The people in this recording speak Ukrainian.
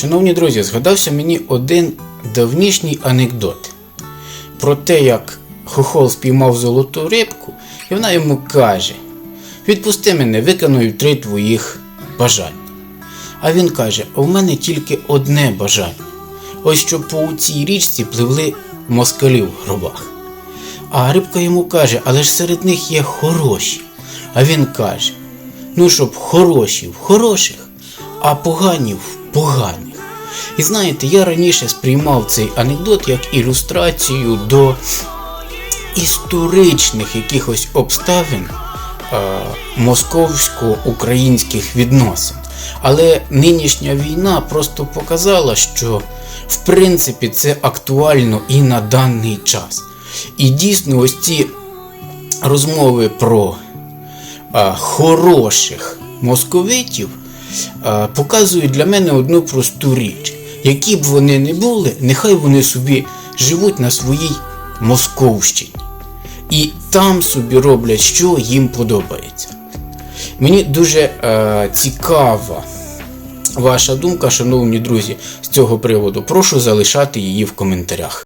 Шановні друзі, згадався мені один давнішній анекдот про те, як хохол спіймав золоту рибку, і вона йому каже: Відпусти мене, виконую три твоїх бажання. А він каже: А в мене тільки одне бажання. Ось щоб по цій річці пливли москалі в гробах. А рибка йому каже, але ж серед них є хороші. А він каже: ну, щоб хороші в хороших, а погані в поганих. І знаєте, я раніше сприймав цей анекдот як ілюстрацію до історичних якихось обставин е, московсько-українських відносин. Але нинішня війна просто показала, що в принципі це актуально і на даний час. І дійсно, ось ці розмови про а, хороших московитів показують для мене одну просту річ. Які б вони не були, нехай вони собі живуть на своїй Московщині. І там собі роблять, що їм подобається. Мені дуже е, цікава ваша думка, шановні друзі, з цього приводу. Прошу залишати її в коментарях.